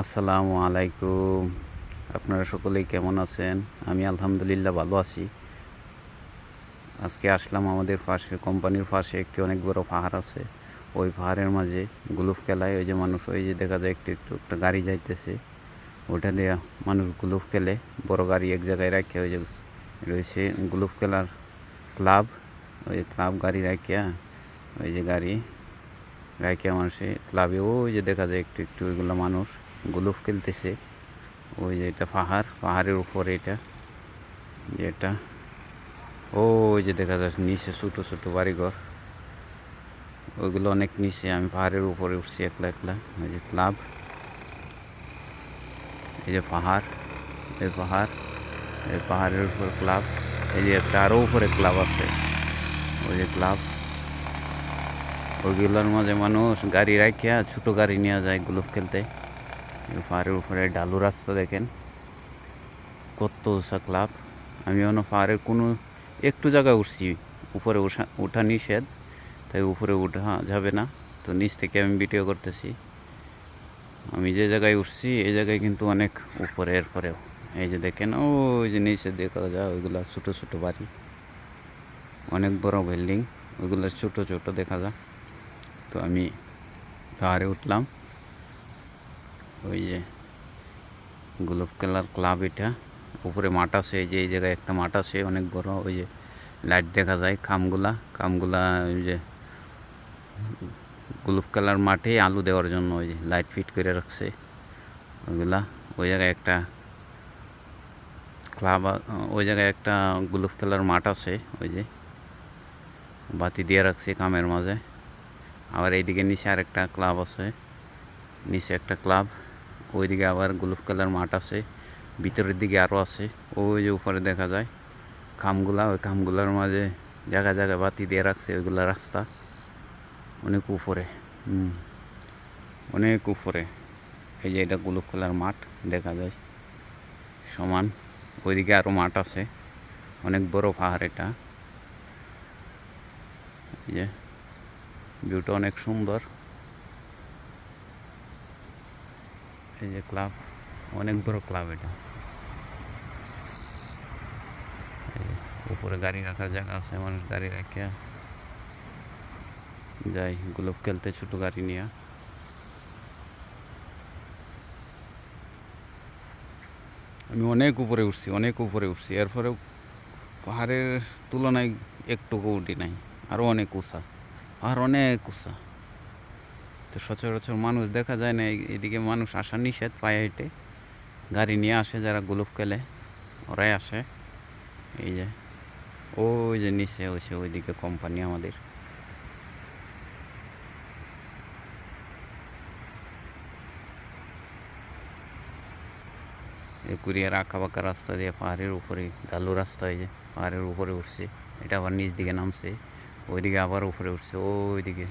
আসসালামু আলাইকুম। আপনারা সকলেই কেমন আছেন? আমি আলহামদুলিল্লাহ ভালো আছি। আজকে আসলাম আমাদের পাশে, কোম্পানির পাশে একটি অনেক বড় পাহাড় আছে। ওই পাহাড়ের মাঝে গুলুফ খেলায় ওই যে মানুষ, ওই যে দেখা যায় একটু একটু, একটা গাড়ি যাইতেছে। ওটা দিয়ে মানুষ গুলুফ খেলে বড় গাড়ি এক জায়গায় রাখে ওই যে রয়েছে গুলুফ খেলার ক্লাব। ওই ক্লাব গাড়ি রাখিয়া ওই যে গাড়ি রাখিয়া মানুষে ক্লাবে। ওই যে দেখা যায় একটু একটু ওইগুলো মানুষ। গুলুফ খেলতেছে। ওই যে এটা পাহাড়, পাহাড়ের উপরে এটা। যেটা ওই যে দেখা যাচ্ছে নিচে ছোটো ছোটো বাড়িঘর। ওইগুলো অনেক নিচে, আমি পাহাড়ের উপরে উঠছি একলা একলা। ওই যে ক্লাব। এই যে পাহাড়, এই পাহাড়, এই পাহাড়ের উপর ক্লাব। এই যে একটা আরও উপরে ক্লাব আছে। ওই যে ক্লাব। ওইগুলোর মাঝে মানুষ গাড়ি রাখিয়া ছোটো গাড়ি নিয়ে যায় গুলফ খেলতে। পাহাড়ের উপরে ডালু রাস্তা দেখেন। কত উঁচা ক্লাব। আমি অন্য পাহাড়ের কোনো একটু জায়গায় উঠছি। উপরে উঠা উঠা নিষেধ, তাই উপরে উঠা যাবে না। তো নিচ থেকে আমি ভিডিও করতেছি। আমি যে জায়গায় উঠছি, এই জায়গায় কিন্তু অনেক উপরে এরপরেও এই যে দেখেন ও ওই যে নিচে দেখা যায়, ওইগুলো ছোটো ছোটো বাড়ি। অনেক বড় বিল্ডিং, ওইগুলো ছোটো ছোটো দেখা যায়। তো আমি পাহাড়ে উঠলাম। ওই যে গোলাপ কালার ক্লাব এটা। উপরে মাঠ আছে, এই যে, এই জায়গায় একটা মাঠ আছে, অনেক বড়, ওই যে লাইট দেখা যায় খামগুলা। খামগুলা ওই যে গোলাপ কালার মাঠে আলু দেওয়ার জন্য ওই যে লাইট ফিট করে রাখছে। ওইগুলা, ওই জায়গায় একটা ক্লাব ওই জায়গায় একটা গোলাপ কালার মাঠ আছে, ওই যে বাতি দিয়ে রাখছে কামের মাঝে। আবার এইদিকে নিচে আরেকটা ক্লাব আছে, নিচে একটা ক্লাব। ওইদিকে আবার গোলাপ কালার মাঠ আছে, ভিতরের দিকে আরও আছে। ওই যে উপরে দেখা যায়, খামগুলা, ওই খামগুলার মাঝে জায়গা জায়গায় বাতি দিয়ে রাখছে, ওইগুলা রাস্তা। অনেক উপরে অনেক উপরে। এই যে এটা গোলাপ কালার মাঠ, দেখা যায়। সমান, ওইদিকে আরও মাঠ আছে, অনেক বড় পাহাড় এটা। যে ভিউটা অনেক সুন্দর। এই যে ক্লাব, অনেক বড় ক্লাব এটা। উপরে গাড়ি রাখার জায়গা আছে, মানুষ গাড়ি রাখিয়া যাই, গোলপ খেলতে ছোটো গাড়ি নিয়ে। আমি অনেক উপরে উঠছি, অনেক উপরে উঠছি। এরপরেও পাহাড়ের তুলনায় একটুকু উঠি নাই আরও অনেক উঁচা পাহাড় অনেক উঁচা। তো সচরাচর মানুষ দেখা যায় না এদিকে মানুষ আসা নিষেধ পায়ে হেঁটে। গাড়ি নিয়ে আসে যারা গোলপ খেলে, ওরাই আসে। এই যে, ওই যে নিচে হয়েছে ওইদিকে কোম্পানি আমাদের। কুরিয়ার আঁকা বাঁকা রাস্তা দিয়ে পাহাড়ের উপরে ডালু রাস্তা হয়ে যায় পাহাড়ের উপরে উঠছে। এটা আবার নিচ দিকে নামছে। ওইদিকে আবার উপরে উঠছে, ওইদিকে।